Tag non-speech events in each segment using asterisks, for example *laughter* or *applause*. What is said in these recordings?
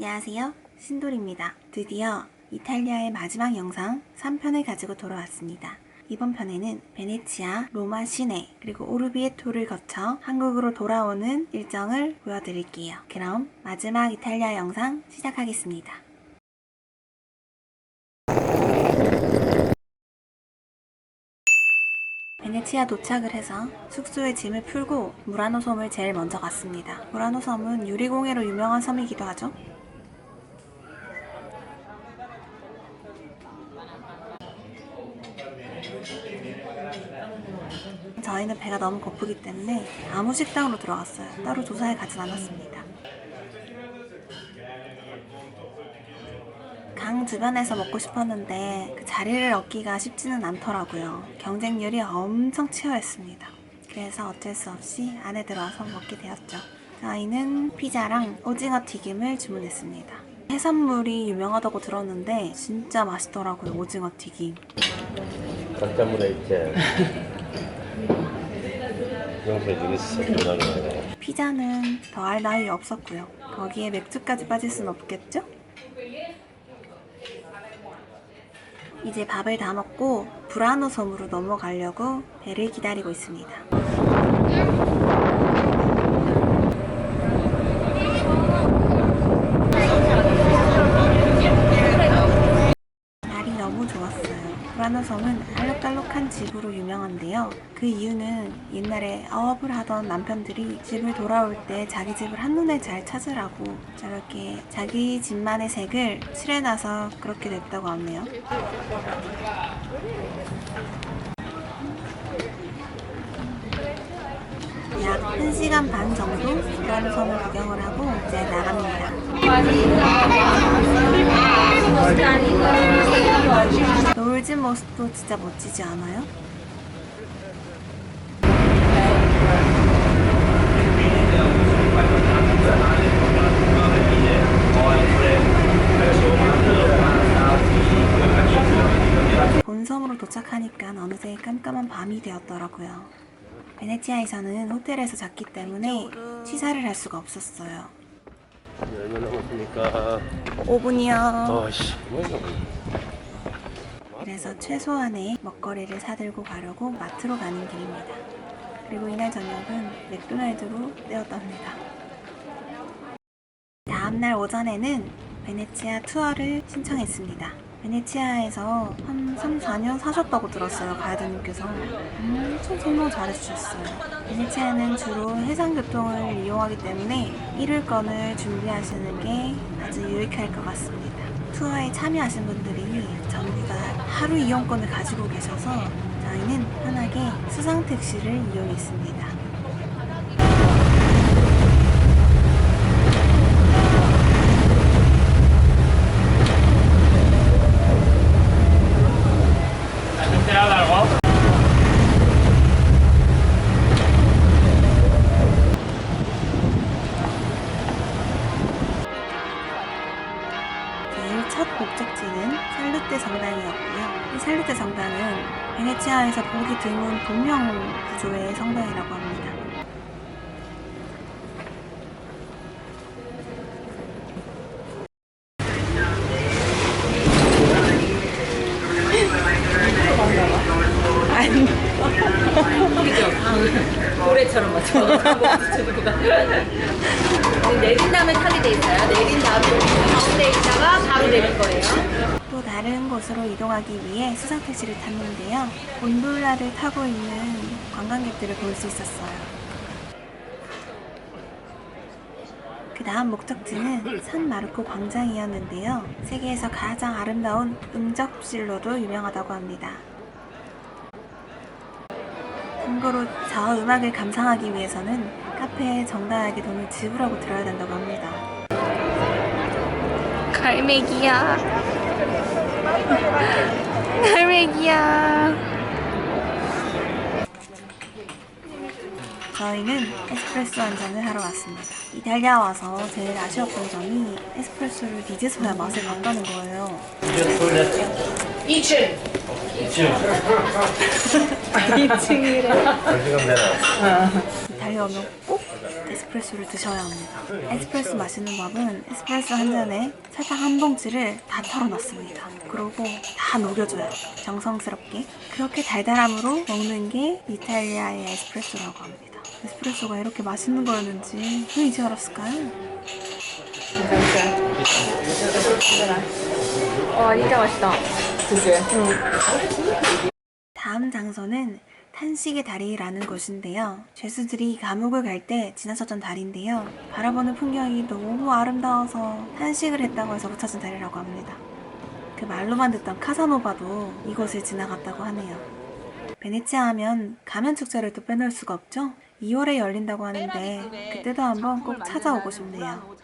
안녕하세요. 신돌입니다. 드디어 이탈리아의 마지막 영상 3편을 가지고 돌아왔습니다. 이번 편에는 베네치아, 로마 시내, 그리고 오르비에토를 거쳐 한국으로 돌아오는 일정을 보여드릴게요. 그럼 마지막 이탈리아 영상 시작하겠습니다. 베네치아 도착을 해서 숙소에 짐을 풀고 무라노 섬을 제일 먼저 갔습니다. 무라노 섬은 유리공예로 유명한 섬이기도 하죠. 저희는 배가 너무 고프기 때문에 아무 식당으로 들어갔어요. 따로 조사해 가진 않았습니다. 강 주변에서 먹고 싶었는데 그 자리를 얻기가 쉽지는 않더라고요. 경쟁률이 엄청 치열했습니다. 그래서 어쩔 수 없이 안에 들어와서 먹게 되었죠. 저희는 피자랑 오징어 튀김을 주문했습니다. 해산물이 유명하다고 들었는데 진짜 맛있더라고요, 오징어 튀김. 깜짝 놀랐지. *laughs* 영수에 죽였어. 전화를. 피자는 더할 나위 없었고요. 거기에 맥주까지 빠질 순 없겠죠? 이제 밥을 다 먹고 브라노 섬으로 넘어가려고 배를 기다리고 있습니다. 날이 너무 좋았어요. 브라노 섬은 알록 달록한 집으로 유명한데요. 그 이유는 옛날에 어업을 하던 남편들이 집을 돌아올 때 자기 집을 한눈에 잘 찾으라고 저렇게 자기 집만의 색을 칠해놔서 그렇게 됐다고 하네요. 약 1시간 반 정도 섬을 구경을 하고 이제 나갑니다. 노을진 모습도 진짜 멋지지 않아요? 본섬으로 도착하니까 어느새 깜깜한 밤이 되었더라고요. 베네치아에서는 호텔에서 잤기 때문에 취사를 할 수가 없었어요. 얼마 남았습니까? 5분이요. 아씨? 그래서 최소한의 먹거리를 사들고 가려고 마트로 가는 길입니다. 그리고 이날 저녁은 맥도날드로 때웠답니다. 다음날 오전에는 베네치아 투어를 신청했습니다. 베네치아에서 한 3, 4년 사셨다고 들었어요, 가이드님께서. 엄청 설명 잘해주셨어요. 베네치아는 주로 해상교통을 이용하기 때문에 일일권을 준비하시는 게 아주 유익할 것 같습니다. 투어에 참여하신 분들이 전부 다 하루 이용권을 가지고 계셔서 저희는 편하게 수상 택시를 이용했습니다. 베네치아에서 보기 드문 동형 구조의 성당이라고 합니다. 곳으로 이동하기 위해 수상 택시를 탔는데요. 곤돌라를 타고 있는 관광객들을 볼 수 있었어요. 그 다음 목적지는 산 마르코 광장이었는데요. 세계에서 가장 아름다운 음접실로도 유명하다고 합니다. 참고로 저 음악을 감상하기 위해서는 카페에 정당하게 돈을 지불하고 들어야 된다고 합니다. 갈매기야. 갈매기야. 저희는 에스프레소 한 잔을 하러 왔습니다. 이탈리아 와서 제일 아쉬웠던 점이 에스프레소를 이제서야 맛을 봤다는 거예요. 2층. 2층이래. 한 시간 되나? 이탈리아 오면 꼭 에스프레소를 드셔야 합니다. 에스프레소 마시는 법은 에스프레소 한 잔에 설탕 한 봉지를 다 털어넣습니다. 그러고 다 녹여줘요. 정성스럽게. 그렇게 달달함으로 먹는 게 이탈리아의 에스프레소라고 합니다. 에스프레소가 이렇게 맛있는 거였는지 왜 이제 알았을까요? 와 진짜 맛있다. 그치? 다음 장소는 탄식의 다리라는 곳인데요. 죄수들이 감옥을 갈 때 지나쳤던 다리인데요. 바라보는 풍경이 너무 아름다워서 탄식을 했다고 해서 붙여진 다리라고 합니다. 그 말로만 듣던 카사노바도 이곳을 지나갔다고 하네요. 베네치아 하면 가면 축제를 또 빼놓을 수가 없죠. 2월에 열린다고 하는데 그때도 한번 꼭 찾아오고 싶네요.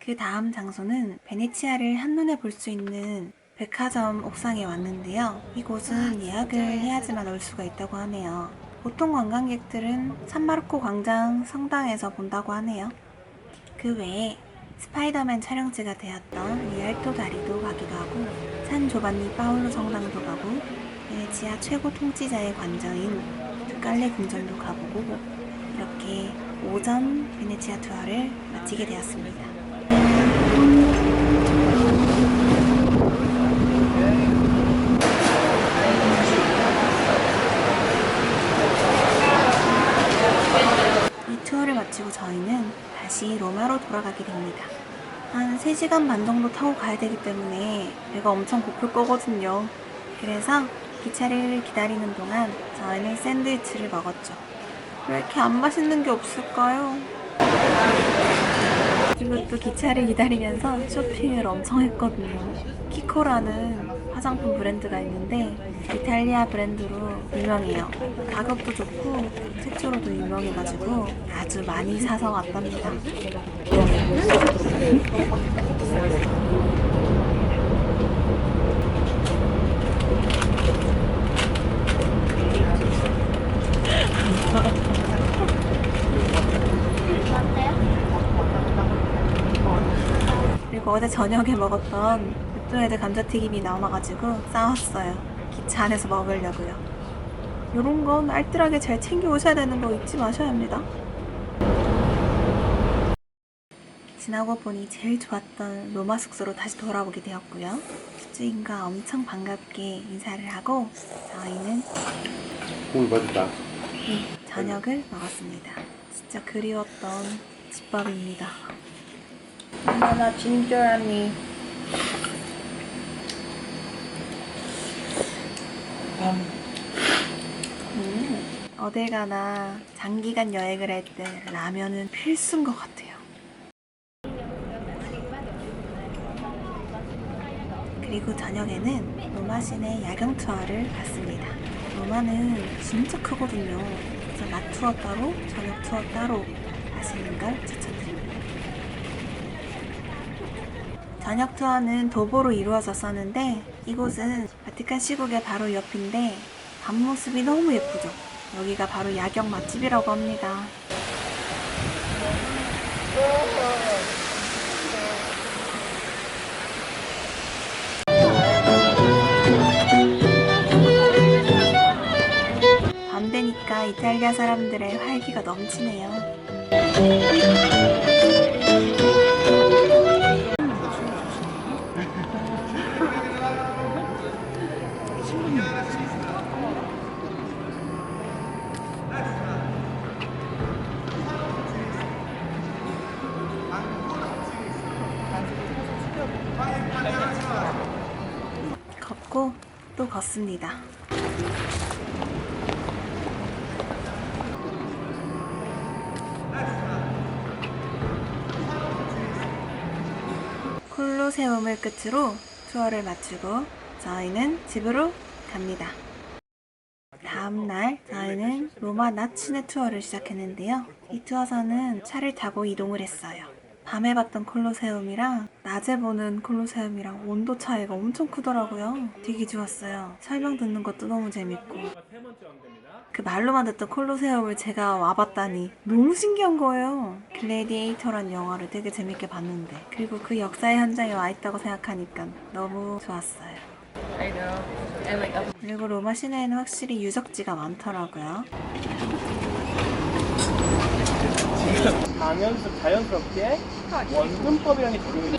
그 다음 장소는 베네치아를 한눈에 볼 수 있는 백화점 옥상에 왔는데요. 이곳은 예약을 해야지만 올 수가 있다고 하네요. 보통 관광객들은 산마르코 광장 성당에서 본다고 하네요. 그 외에 스파이더맨 촬영지가 되었던 리알토 다리도 가기도 하고 산 조반니 파울로 성당도 가고 베네치아 최고 통치자의 관저인 두칼레 궁전도 가보고 이렇게 오전 베네치아 투어를 마치게 되었습니다. 이 투어를 마치고 저희는 다시 로마로 돌아가게 됩니다. 한 3시간 반 정도 타고 가야 되기 때문에 배가 엄청 고플 거거든요. 그래서 기차를 기다리는 동안 저희는 샌드위치를 먹었죠. 왜 이렇게 안 맛있는 게 없을까요? 그리고 또 기차를 기다리면서 쇼핑을 엄청 했거든요. 키코라는 화장품 브랜드가 있는데 이탈리아 브랜드로 유명해요. 가격도 좋고 색조로도 유명해가지고 아주 많이 사서 왔답니다. 그리고 어제 저녁에 먹었던 맥도날드 감자튀김이 남아가지고 싸웠어요. 기차 안에서 먹으려고요. 요런 건 알뜰하게 잘 챙겨 오셔야 되는 거 잊지 마셔야 합니다. 지나고 보니 제일 좋았던 로마 숙소로 다시 돌아오게 되었고요. 집주인과 엄청 반갑게 인사를 하고 저희는 꿀 받았다. 네, 저녁을 먹었습니다. 진짜 그리웠던 집밥입니다. 엄마 나 진짜라니. 음, 어딜 가나 장기간 여행을 할 때 라면은 필수인 것 같아요. 그리고 저녁에는 로마 시내 야경 투어를 갔습니다. 로마는 진짜 크거든요. 그래서 낮 투어 따로, 저녁 투어 따로 하시는 걸 추천드립니다. 저녁 투어는 도보로 이루어졌었는데 이곳은 바티칸 시국의 바로 옆인데 밤 모습이 너무 예쁘죠. 여기가 바로 야경 맛집이라고 합니다. 밤 되니까 이탈리아 사람들의 활기가 넘치네요. 걷고 또 걷습니다. 콜로세움을 끝으로 투어를 마치고 저희는 집으로 갑니다. 다음날 저희는 로마 나치네 투어를 시작했는데요. 이 투어선은 차를 타고 이동을 했어요. 밤에 봤던 콜로세움이랑 낮에 보는 콜로세움이랑 온도 차이가 엄청 크더라고요. 되게 좋았어요. 설명 듣는 것도 너무 재밌고. 그 말로만 듣던 콜로세움을 제가 와봤다니 너무 신기한 거예요. 글래디에이터란 영화를 되게 재밌게 봤는데 그리고 그 역사의 현장에 와 있다고 생각하니까 너무 좋았어요. 그리고 로마 시내에는 확실히 유적지가 많더라고요. 강연습 자연스럽게 원근법이라는 게 적용이 돼.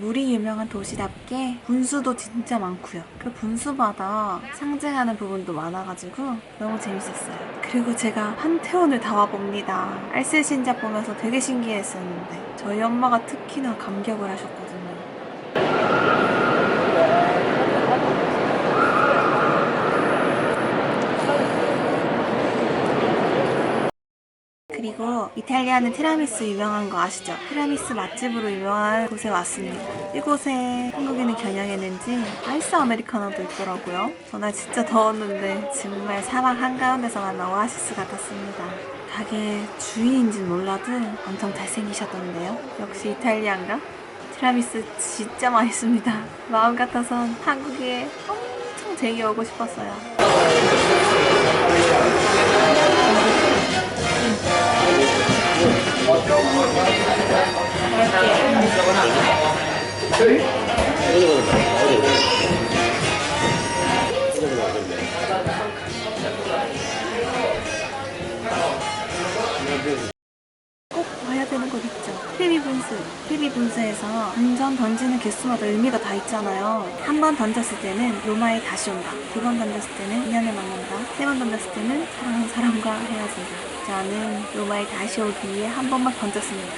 물이 유명한 도시답게 분수도 진짜 많고요. 그 분수마다 상징하는 부분도 많아가지고 너무 재밌었어요. 그리고 제가 판테온을 다 와봅니다. 알쓸 신작 보면서 되게 신기했었는데 저희 엄마가 특히나 감격을 하셨거든요. 그리고 이탈리아는 티라미수 유명한 거 아시죠? 티라미수 맛집으로 유명한 곳에 왔습니다. 이곳에 한국인을 겨냥했는지 아이스 아메리카노도 있더라고요. 전날 진짜 더웠는데 정말 사막 한가운데서 만난 오아시스 같았습니다. 가게 주인인지는 몰라도 엄청 잘생기셨던데요. 역시 이탈리안가? 티라미수 진짜 맛있습니다. 마음 같아선 한국에 엄청 제기 오고 싶었어요. 꼭 와야 되는 곳 있죠. TV 분수. TV 분수에서 운전 던지는 개수마다 의미가 다 있잖아요. 한 번 던졌을 때는 로마에 다시 온다. 두 번 던졌을 때는 인연을 만난다. 세 번 던졌을 때는 사랑하는 사람과 헤어진다. 저는 로마에 다시 오기 위해 한 번만 던졌습니다.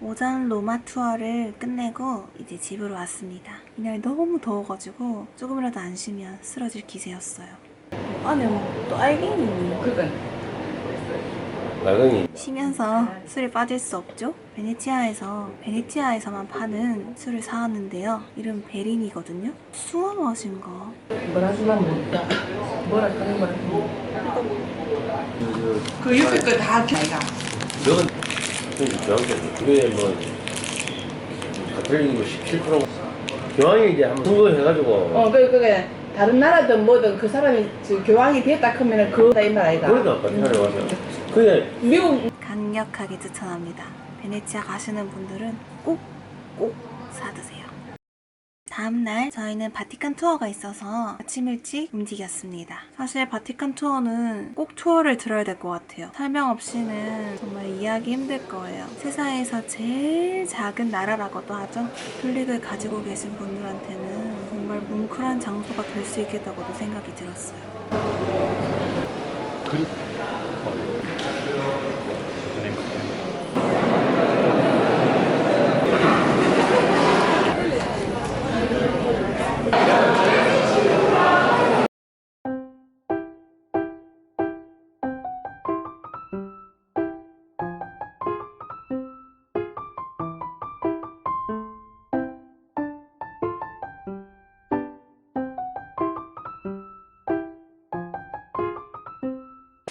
오전 로마 투어를 끝내고 이제 집으로 왔습니다. 이날 너무 더워가지고 조금이라도 안 쉬면 쓰러질 기세였어요. 안에 뭐또 알갱이 있네. 나경이 쉬면서 술에 빠질 수 없죠? 베네치아에서 베네치아에서만 파는 술을 사왔는데요. 이름 베린이거든요. 수어 맛인가? 뭐라 주면 못다. 뭐라 그런 거라. 그 옆에 거다 걔가. 저건 좀 중요한 그게 뭐 가톨릭이 뭐17% 교황이 이제 한번 선거해가지고 어, 그 그게 다른 나라든 뭐든 그 사람이 저 교황이 됐다 크면은 그거다 이 말 아이가. 그러니까 바티칸에 와서 그게 미국 강력하게 추천합니다. 베네치아 가시는 분들은 꼭, 꼭 사드세요. 다음날 저희는 바티칸 투어가 있어서 아침 일찍 움직였습니다. 사실 바티칸 투어는 꼭 투어를 들어야 될 것 같아요. 설명 없이는 정말 이해하기 힘들 거예요. 세상에서 제일 작은 나라라고도 하죠. 톨릭을 가지고 계신 분들한테는 정말 뭉클한 장소가 될 수 있겠다고도 생각이 들었어요.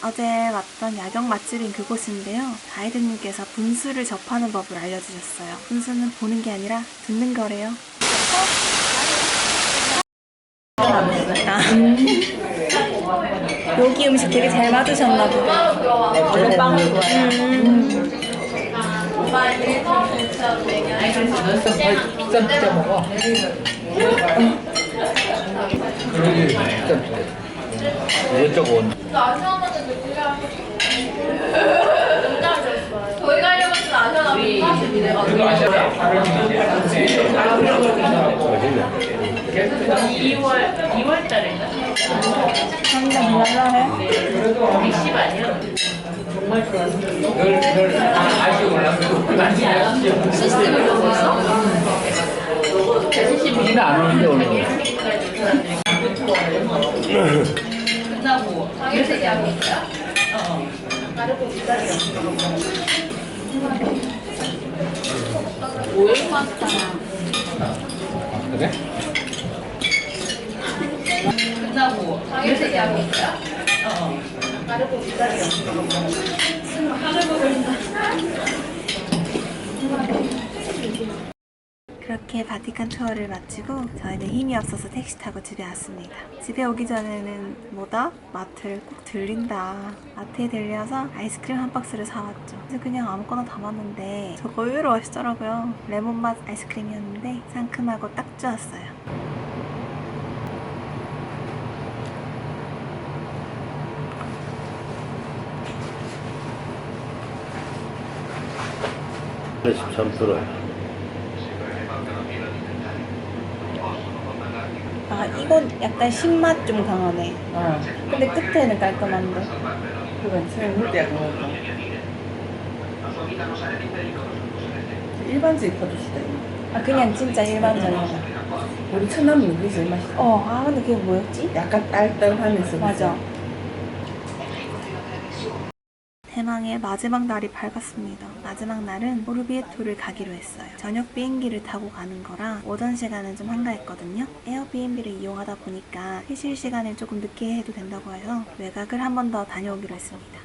어제 왔던 야경 맛집인 그곳인데요. 가이드님께서 분수를 접하는 법을 알려주셨어요. 분수는 보는 게 아니라 듣는 거래요. 아. 여기 음식 되게 잘 맞으셨나 보다. 원래 빵을 좋아해. 비싸 비싸 먹어. 이것저것 저희 가려고 했던 아시아나 사실 이래가지고 맛있네 2월 2월 달인가? 한잔 말라해. 믹시 아니야? 시스템을 보고 있어? 비는 안 오는데 오늘. 끝나고 당일세 예약이 있어요? 오일 파스타랑 그래? 끝나고 당일세 예약이 있어요? 그렇게 바티칸 투어를 마치고 저희는 힘이 없어서 택시 타고 집에 왔습니다. 집에 오기 전에는 뭐다? 마트를 꼭 들린다. 마트에 들려서 아이스크림 한 박스를 사왔죠. 그래서 그냥 아무거나 담았는데 저거 의외로 맛있더라고요. 레몬맛 아이스크림이었는데 상큼하고 딱 좋았어요. 네, 13%. 첫 약간 신맛 좀 강하네. 어. 근데 끝에는 깔끔한데. 그건 제일 물때가 강하다. 일반주 입혀도 주대. 아 그냥 진짜 일반적이야. 우리 천남은 그게 제일 맛있어. 어, 아 근데 그게 뭐였지? 약간 딸딸하면서. 맞아. 대망의 마지막 날이 밝았습니다. 마지막 날은 오르비에토를 가기로 했어요. 저녁 비행기를 타고 가는 거라 오전 시간은 좀 한가했거든요. 에어비앤비를 이용하다 보니까 퇴실 시간을 조금 늦게 해도 된다고 해서 외곽을 한 번 더 다녀오기로 했습니다.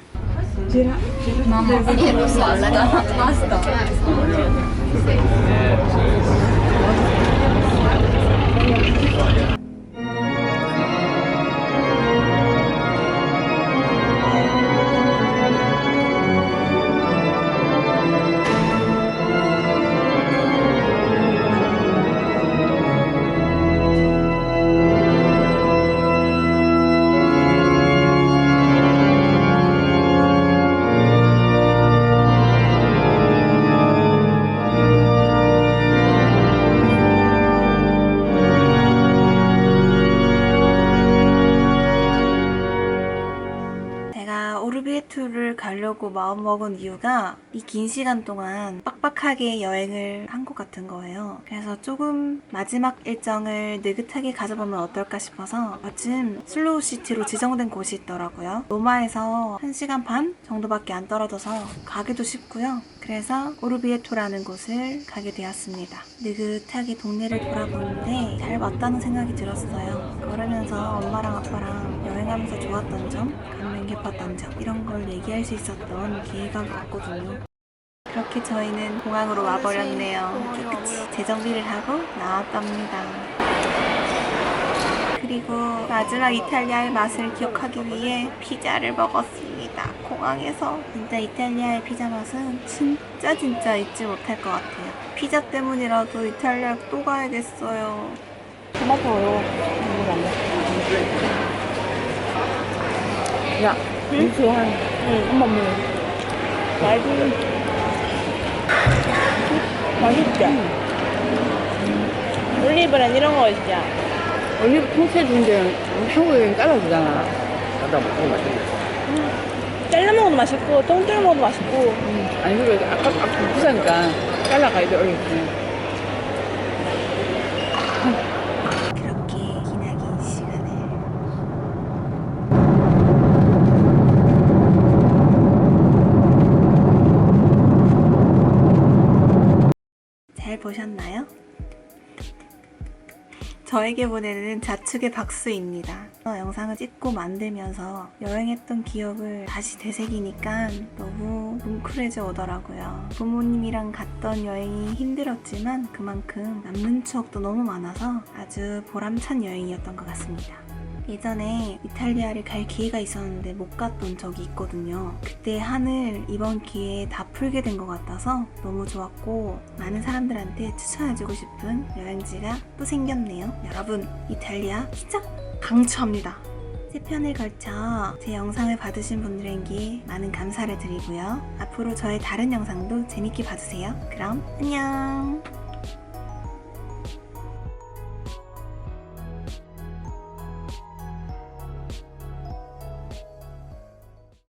이유가 이 긴 시간 동안 빡빡하게 여행을 한 것 같은 거예요. 그래서 조금 마지막 일정을 느긋하게 가져보면 어떨까 싶어서 마침 슬로우 시티로 지정된 곳이 있더라고요. 로마에서 1시간 반 정도밖에 안 떨어져서 가기도 쉽고요. 그래서 오르비에토라는 곳을 가게 되었습니다. 느긋하게 동네를 돌아보는데 잘 왔다는 생각이 들었어요. 걸으면서 엄마랑 아빠랑 여행하면서 좋았던 점, 감명 깊었던 점 이런 걸 얘기할 수 있었던 기회가 왔거든요. 그렇게 저희는 공항으로 와버렸네요. 깨끗이 재정비를 하고 나왔답니다. 그리고 마지막 이탈리아의 맛을 기억하기 위해 피자를 먹었습니다. 공항에서. 진짜 이탈리아의 피자 맛은 진짜 진짜 잊지 못할 것 같아요. 피자 때문이라도 이탈리아 또 가야겠어요. 먹어. 야, 응? 좋아해. 응. 엄마 먹어. 맛있 맛있지? 올리브랑 이런 거 있죠? 올리브 통째 준게 한국에 깔아주잖아. 하다 먹고 맛있네. 잘라 먹어도 맛있고 통째로 먹어도 맛있고 아니, 그리고 아까, 아까 비싸니까 잘라가야 돼, 올리브. 그렇게 기나긴 시간을 잘 보셨나요? 저에게 보내는 자축의 박수입니다. 어, 영상을 찍고 만들면서 여행했던 기억을 다시 되새기니까 너무 뭉클해져 오더라고요. 부모님이랑 갔던 여행이 힘들었지만 그만큼 남는 추억도 너무 많아서 아주 보람찬 여행이었던 것 같습니다. 예전에 이탈리아를 갈 기회가 있었는데 못 갔던 적이 있거든요. 그때 한을 이번 기회에 다 풀게 된 것 같아서 너무 좋았고 많은 사람들한테 추천해주고 싶은 여행지가 또 생겼네요. 여러분 이탈리아 시작 강추합니다. 세 편을 걸쳐 제 영상을 봐주신 분들에게 많은 감사를 드리고요. 앞으로 저의 다른 영상도 재밌게 봐주세요. 그럼 안녕!